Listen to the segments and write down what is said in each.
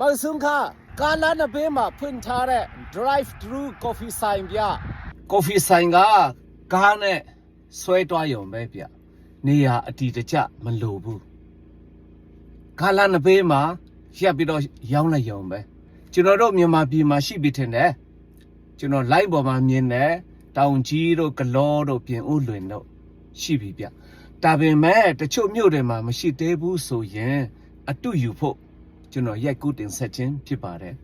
မောင်စုံခကာလာနဘေးမှာဖွင့်ထားတဲ့ drive thru coffee ဆိုင်ဗျ coffee ဆိုင်ကကားနဲ့ဆွဲတွားရုံပဲဗျနေရာအတီတကျမလိုဘူးကာလာနဘေးမှာရပ်ပြီးတော့ရောင်းလိုက်ရုံပဲကျွန်တော်တို့မြန်မာပြည်မှာရှိပြီထင်တယ်ကျွန်တော် live ပေါ်မှာမြင်တယ်တောင်ကြီးတို့ကလောတို့ပြင်ဦးလွင်တို့ရှိပြီဗျဒါပေမဲ့တချို့မြို့တွေမှာမရှိသေးဘူးဆိုရင်အတူယူဖို့ ကျွန်တော်ရိုက်ကူးတင်ဆက်ခြင်းဖြစ်ပါတယ်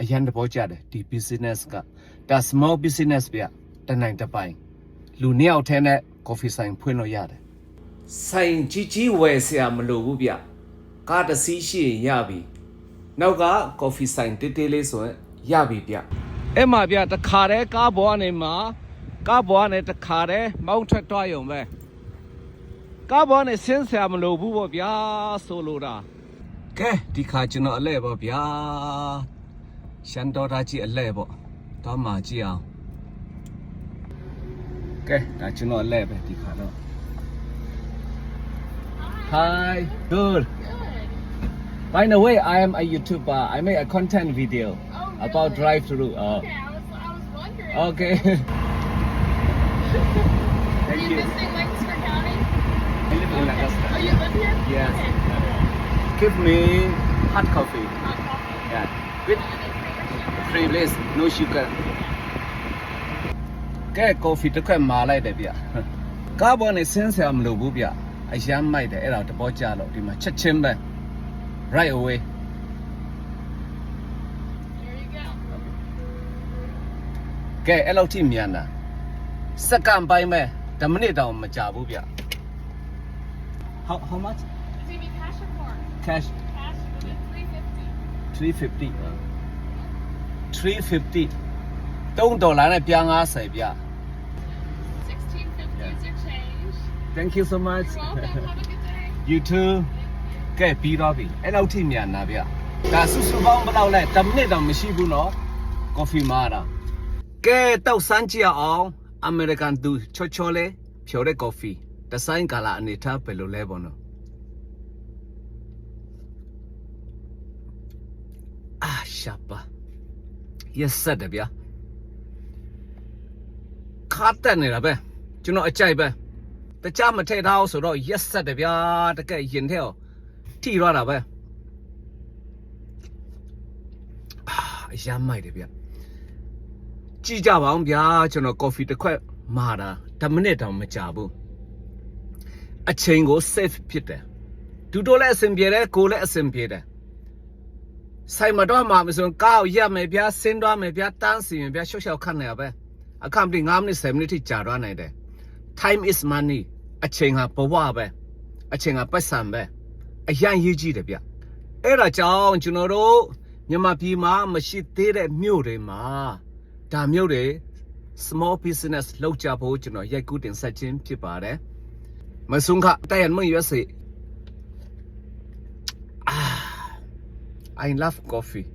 အရန်တဘောကြတယ်ဒီ business ကဒါ small business ပြတနိုင်တပိုင်လူနှစ်ယောက်ထဲနဲ့ coffee ဆိုင်ဖွင့်လို့ရတယ်ဆိုင်ကြီးကြီးဝယ်စရာမလိုဘူးဗျကားတစ်စီးရှိရင်ရပြီနောက်က coffee ဆိုင်တေးသေးလေးဆိုရင်ရပြီဗျအဲ့မှာဗျတခါတည်းကားပေါ်ကနေမှာကားပေါ်ကနေတခါတည်းမောင်းထွက်သွားရုံပဲကားပေါ်ကနေဆင်းစရာမလိုဘူးပေါ့ဗျာဆိုလိုတာ ကဲဒီခါကျွန်တော်အလဲပေါ့ဗျာရှန်တော်သားကြီးအလဲပေါ့တော့မှကြည့်အောင်ကဲဒါကျွန်တော်အလဲပဲဒီခါတော့ Hi good By the way I am a YouTuber I make a content video Oh, about really? drive through uh, Okay, I was, I was wondering. okay Are Thank you you visiting Lancaster County? I live in Lancaster Oh, you Give me hot coffee Hot coffee. yeah with three please no sugar ကဲကော်ဖီတစ်ခွက်မာလိုက်တယ်ဗျကားပေါ်နေဆင်းဆရာမလိုဘူးဗျအရမ်းမိုက်တယ်အဲ့ဒါတဘောကြလို့ဒီမှာချက်ချင်းပဲ right away Here you go. ကဲအဲ့လောက်ထိမြန်တာစက္ကန့်ပိုင်းပဲ10မိနစ်တောင်မကြာဘူးဗျ How how much cash Cash will be 350. 350 350 3ဒေါ်လာနဲ့ပြား90ဗျ1650 is your change. Thank you so much You're welcome. Have a good day. you too ကဲပြီးတော့ပြီအဲ့လောက်ထိမြန်တာဗျဒါစုစုပေါင်းဘယ်လောက်လဲ10မိနစ်တောင်မရှိဘူးနော်ကော်ဖီမာတာကဲတောက်စမ်းကြည့်အောင်အမေရိကန်သူချောချောလေးဖြော်တဲ့ကော်ဖီဒီဇိုင်းကလာအနေထားဘယ်လိုလဲပေါ့နော်အာ ရှာပါ yes ဆက်တယ်ဗျာခါတက်နေတာပဲကျွန်တော်အကြိုက်ပဲတခြားမထည့်ထားအောင်ဆိုတော့ yes ဆက်တယ်ဗျာတကယ်ရင်ထဲကိုထိရတာပဲအာအရမ်းမိုက်တယ်ဗျကြည့်ကြပါအောင်ဗျာကျွန်တော် coffee တစ်ခွက်မာတာ10မိနစ်တောင်မကြာဘူးအချိန်ကို save ဖြစ်တယ်ဒူတိုလည်းအဆင်ပြေတယ်ကိုယ်လည်းအဆင်ပြေတယ် ဆိုင်မတော့မှာမဆိုရင်ကားကိုရက်မယ်ဗျာဆင်းသွားမယ်ဗျာတန်းစီမယ်ဗျာရှော့ရှော့ခတ်နေရပဲအခန့်ပြီး9မိနစ်10မိနစ်ထိကြာသွားနိုင်တယ် time is money အချိန်ဟာဘဝပဲအချိန်ဟာပတ်စံပဲအရန်ရေးကြည့်တယ်ဗျအဲ့ဒါကြောင့်ကျွန်တော်တို့မြန်မာပြည်မှာမရှိသေးတဲ့မြို့တွေမှာဒါမြို့တွေ small business လောက်ကြဖို့ကျွန်တော်ရိုက်ကူးတင်ဆက်ခြင်းဖြစ်ပါတယ်မဆုံခတိုင်မွေရွေးစေ I love coffee